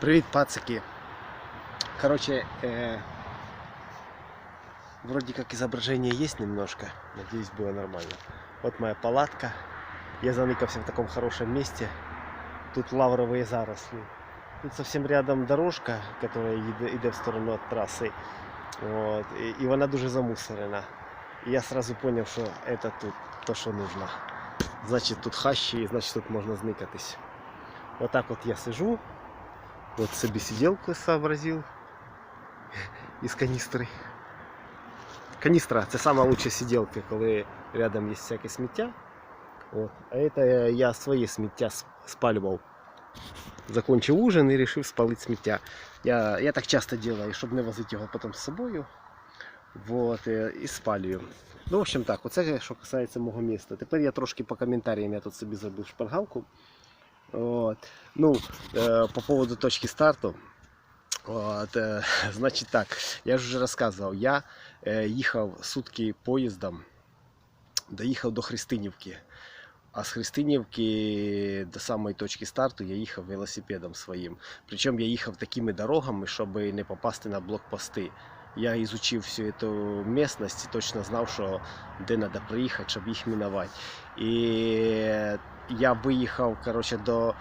Привет, пацики. Короче, э, вроде как изображение есть немножко. Надеюсь, было нормально. Вот моя палатка. Я заныкался в таком хорошем месте. Тут лавровые заросли. Тут совсем рядом дорожка, которая йде, йде в сторону от траси. От, і, і вона дуже замусорена. І я сразу поняв, що це тут то, що нужно. Значить тут хащі, і значить тут можна зникатись. Отак от я сижу. От собі сиделку сообразил із каністри. Каністра це сама лучша сиделка, коли рядом є всяке сміття. От. А це я своє сміття сп- спалював. Закончив ужин і вирішив спалити сміття. Я, я так часто делаю, щоб не возити його потім з собою. Вот, і, і спалюю. Ну, в общем так, оце що касається мого міста. Тепер я трошки по коментарям я тут собі зробив шпаргалку. От. Ну, э, по поводу точки старту. От, э, значить так, я ж вже розказував, я е, їхав сутки поїздом, доїхав до Христинівки. А з Христинівки до самої точки старту я їхав велосипедом своїм. Причому я їхав такими дорогами, щоб не попасти на блокпости. Я изучив всю эту местность и точно знав, що де треба приїхати, щоб їх мінувати. І я виїхав короче, до,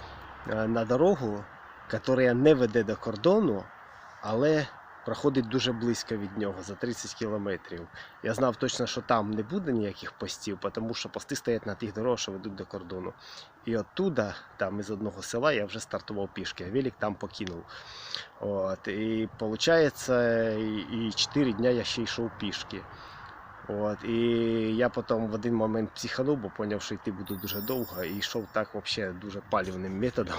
е, на дорогу, яка не веде до кордону, але проходить дуже близько від нього, за 30 кілометрів. Я знав точно, що там не буде ніяких постів, тому що пости стоять на тих дорогах, що ведуть до кордону. І оттуда, там із одного села, я вже стартував пішки, а велик там покинув. От, і виходить, і 4 дня я ще йшов пішки. От, і я потім в один момент психанув, бо зрозумів, що йти буду дуже довго, і йшов так взагалі дуже палівним методом.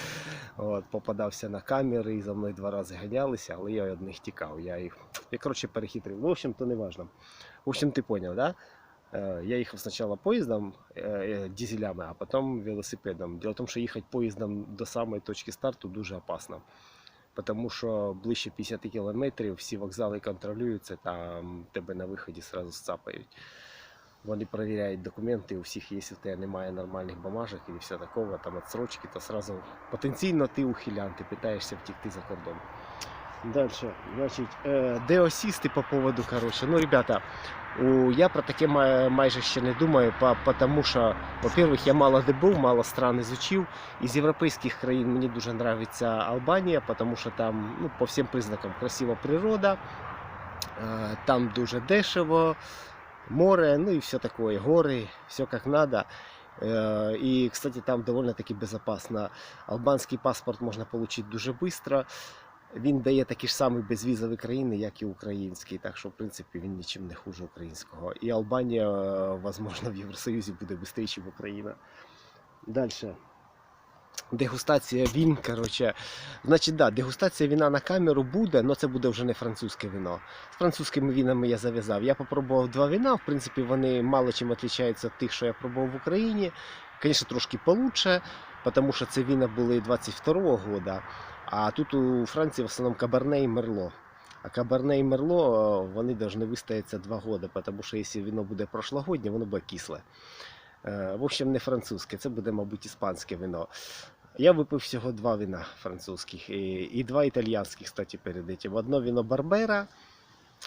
От, попадався на камери, і за мною два рази ганялися, але я від них тікав. Я їх я, коротше, перехитрив. В общем, то не важно. В общем, ти зрозумів, да? Е, Я їхав спочатку поїздом, е, е, дизелями, а потім велосипедом. Діло в тому, що їхати поїздом до самої точки старту дуже опасно. Тому що ближче 50 кілометрів всі вокзали контролюються, там тебе на виході одразу сцапають. Вони перевіряють документи, у всіх, якщо в тебе немає нормальних бумажок і все такого, там відсрочки, то сразу потенційно ти ухилян, ти питаєшся втікти за кордон. Дальше, значить, е, де осісти по поводу, коротше, ну, ребята, я про таке май- майже ще не думаю, по, потому що, во-первых, я мало де був, мало стран изучив. Із європейських країн мені дуже подобається Албанія, тому що там ну, по всім признакам красива природа, е, там дуже дешево, море, ну і все таке, гори, все як. Е, І, кстати, там доволі-таки безпечно. Албанський паспорт можна отримати дуже швидко. Він дає такі ж самі безвізові країни, як і український, так що в принципі він нічим не хуже українського. І Албанія, е, возможно, в Євросоюзі буде швидше, ніж Україна. Далі. Дегустація він, коротше. Значить, да, дегустація віна на камеру буде, але це буде вже не французьке вино. З французькими вінами я зав'язав. Я попробував два вина. В принципі, вони мало чим відрізняються від тих, що я пробував в Україні. Звісно, трошки получше, тому що це віна були 22-го года. А тут у Франції в основному Каберне і Мерло. А Каберне і Мерло е, вони повинні вистоятися 2 роки, тому що якщо вино буде прошлогоднє, воно буде кисле. Е, В общем, не французьке, це буде, мабуть, іспанське вино. Я випив всього два вина французьких і, два італійських, кстати, перед этим. Одно вино Барбера,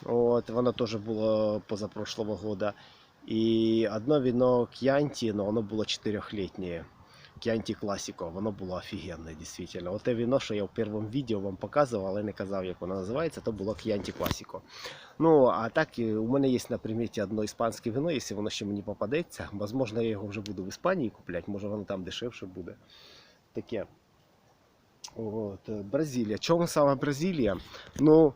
от, воно теж було позапрошлого года. І одно вино К'янті, но воно було 4-літнє. К'янті Класіко, воно було офігенне, дійсно. Оте вино, що я в першому відео вам показував, але не казав, як воно називається, то було К'янті Класіко. Ну, а так, е, у мене є на приміті одно іспанське вино, якщо воно ще мені попадеться. Можливо, я його вже буду в Іспанії купляти, може воно там дешевше буде. Таке. От, Бразилія. Чому саме Бразилія? Ну,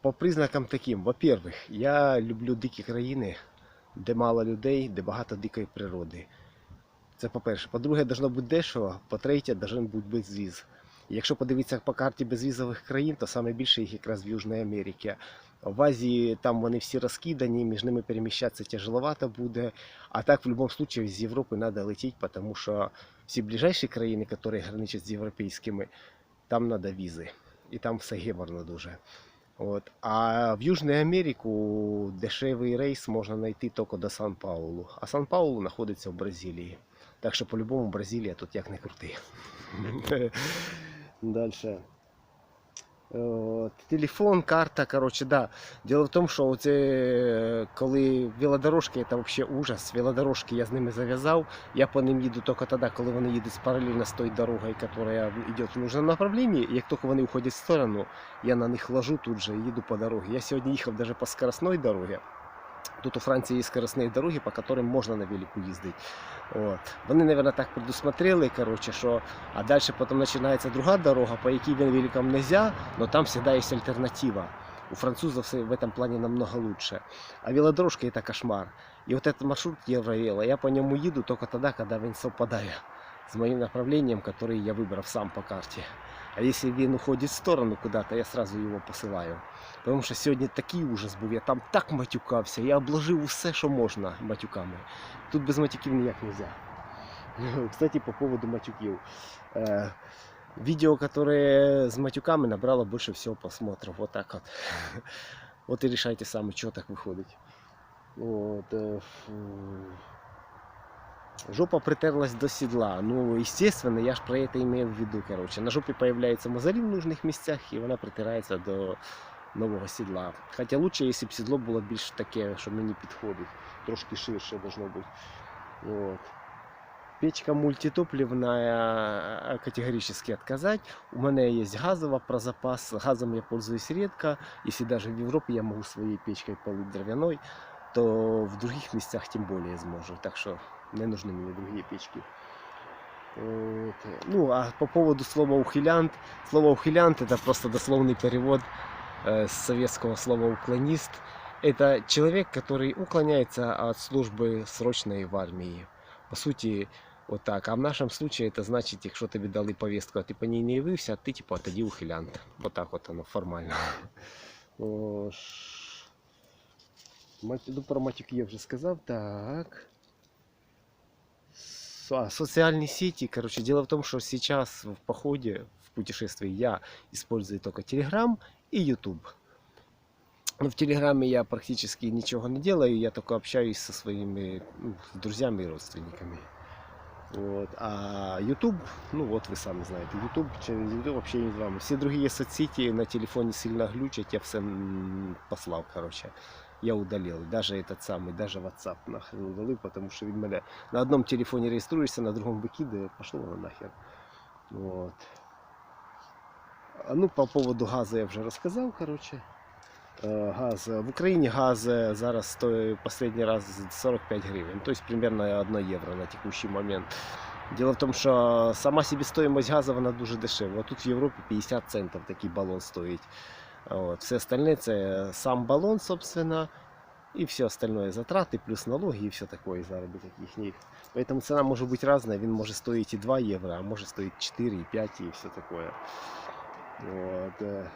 по признакам таким. Во-первых, я люблю дикі країни, де мало людей, де багато дикої природи. Це по-перше. По-друге, должно бути дешево. По-третє, должен бути безвіз. Якщо подивитися по карті безвізових країн, то саме більше їх якраз в Южній Америці. В Азії там вони всі розкидані, між ними переміщатися тяжеловато буде. А так, в будь-якому випадку, з Європи треба летіти, тому що всі ближайші країни, які граничать з європейськими, там треба візи. І там все геморно дуже. От. А в Южну Америку дешевий рейс можна знайти тільки до Сан-Паулу. А Сан-Паулу знаходиться в Бразилії. Так що по-любому Бразилія тут як не крути. Дальше. Телефон, карта, коротше, да. Діло в тому, що оце, коли велодорожки, це взагалі ужас. Велодорожки я з ними зав'язав. Я по ним їду тільки тоді, коли вони їдуть паралельно з тою дорогою, яка йде в нужному направленні. Як тільки вони уходять в сторону, я на них ложу тут же і їду по дорозі. Я сьогодні їхав навіть по скоростной дорозі. Тут у Франції є скоростні дороги, по яким можна на велику їздити. От. Вони, мабуть, так предусмотрели, короче, що... а далі потім починається друга дорога, по якій він великам не можна, но там завжди є альтернатива. У французов все в этом плане намного лучше. А велодорожка это кошмар. И вот этот маршрут Евровела, я по нему еду только тогда, когда він совпадає с моим направлением, которое я выбрал сам по карте. А если він уходит в сторону куда-то, я сразу его посылаю. Тому що сьогодні такий ужас був, я там так матюкався, я обложив усе, що можна матюками. Тут без матюків ніяк не можна. Кстати, по поводу матюків. Э, Видео, которое с матюками набрало больше всего просмотров. Вот так вот. Вот и решайте сами, что так выходит. Вот. э, фу. Жопа притерлась до седла. Ну, естественно, я ж про это имею в виду, короче. На жопе появляется мозоль в нужных местах, и вона притирається до нового седла. Хоча лучше, якщо б седло було більш таке, що мені підходить. Трошки ширше должно бути. Вот. Печка мультитопливная категорически отказать. У меня есть газовая про запас. Газом я пользуюсь редко. Если даже в Европе я могу своей печкой полыть дровяной, то в других местах тем более сможу. Так что не нужны мне другие печки. Вот. Ну, а по поводу слова ухилянт. Слово ухилянт это просто дословный перевод э, с советского слова уклонист. Это человек, который уклоняется от службы срочной в армии. По суті, отак. А в нашому случае це значить, якщо тобі дали повістку, а ти по ній не явився, ти типу, тоді ухилянт. Отак от воно формально. Ну, про матюки я вже сказав. Так. А, социальные сети, короче, дело в том, что сейчас в походе, в путешествии я использую только Telegram и YouTube. Ну, в Телеграме я практически ничего не делаю, я только общаюсь со своими ну, друзьями и родственниками. Вот. А YouTube, ну вот вы сами знаете, YouTube, через YouTube общение с вами. Все другие соцсети на телефоне сильно глючат, я все послал, короче. Я удалил. Даже этот самый, даже WhatsApp нахрен удалил, потому что він на одном телефоне реєструєшся, на другом викидає, пошло воно нахер. Вот. Ну, по поводу газу я вже розказав, короче. Е, Газ. В Україні газ е, зараз стоїть останній раз 45 гривень, тобто примерно 1 євро на текущий момент. Дело в том, що сама себестоимость газу вона дуже дешева. Тут в Європі 50 центів такий балон стоїть. От. Все остальне це сам балон, собственно, і все остальное затрати, плюс налоги і все такое, заробіток їхніх. Поэтому ціна може бути різна, він може стоїти і 2 євро, а може стоїти 4, і 5 і все такое. От. е.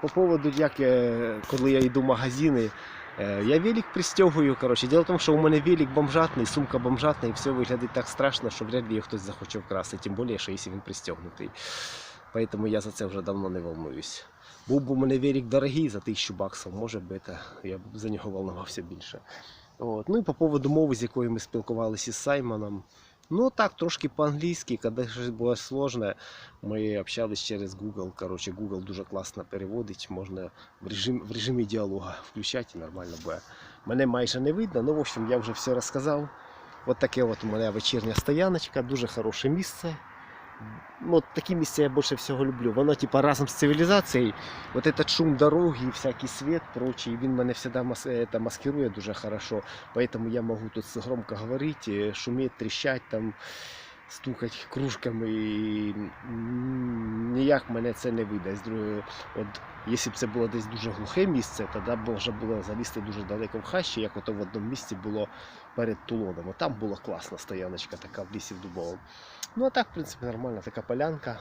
По поводу, як я, коли я йду в магазини, е, я велик пристегую. Коротше. Діло в тому, що у мене велик бомжатний, сумка бомжатна, і все виглядає так страшно, що вряд ли його хтось захоче вкрасти, тим більше, що якщо він пристегнутий. Поэтому я за це вже давно не волнуюсь. Був би у мене велик дорогий за тисячу баксів, може би це, я б за нього волнувався більше. От. Ну і по поводу мови, з якою ми спілкувалися з Саймоном. Ну так, трошки по-англійськи, коли щось було сложне, ми общались через Google. Короче, Google дуже класно переводить, можна в режим, в режимі діалога включати і нормально буде. Мене майже не видно, ну в общем, я вже все розказав. От таке от у мене вечірня стояночка, дуже хороше місце. Ну, от такі місця я більше всього люблю. Воно типа разом з цивілізацією, от этот шум дороги, всякий світ, прочий, він мене завжди мас, это, маскирує дуже хорошо. Поэтому я можу тут громко говорити, шуметь, тріщать там, стукати кружками. І ніяк мене це не. Друге, От, якщо б це було десь дуже глухе місце, тоді б вже було залізти дуже далеко в хащі, як ото в одному місці було перед Тулоном. Там була класна стояночка така в лісі в Дубовому. Ну а так, в принципі, нормальна така полянка.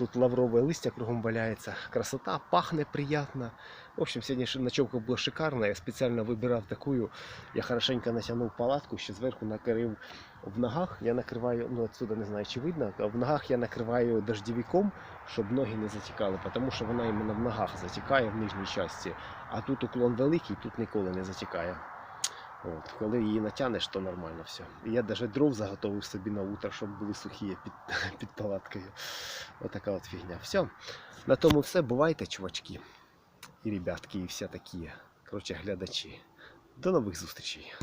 Тут лаврове листя кругом валяється. Красота, пахне приятно. В общем, сегодня ночевка была шикарная. Я специально выбирал такую. Я хорошенько натянув палатку, ще зверху накрив в ногах. Я накриваю, ну отсюда не знаю, чи видно. В ногах я накриваю дождевиком, щоб ноги не затікали, тому що вона іменно в ногах затікає в нижній часті. А тут уклон великий, тут ніколи не затікає. От, коли її натягнеш, то нормально все. Я навіть дров заготовив собі на утро, щоб були сухі під, під палаткою. Отака от фігня. Все. На тому все. Бувайте, чувачки. І ребятки, і всі такі. Коротше, глядачі. До нових зустрічей.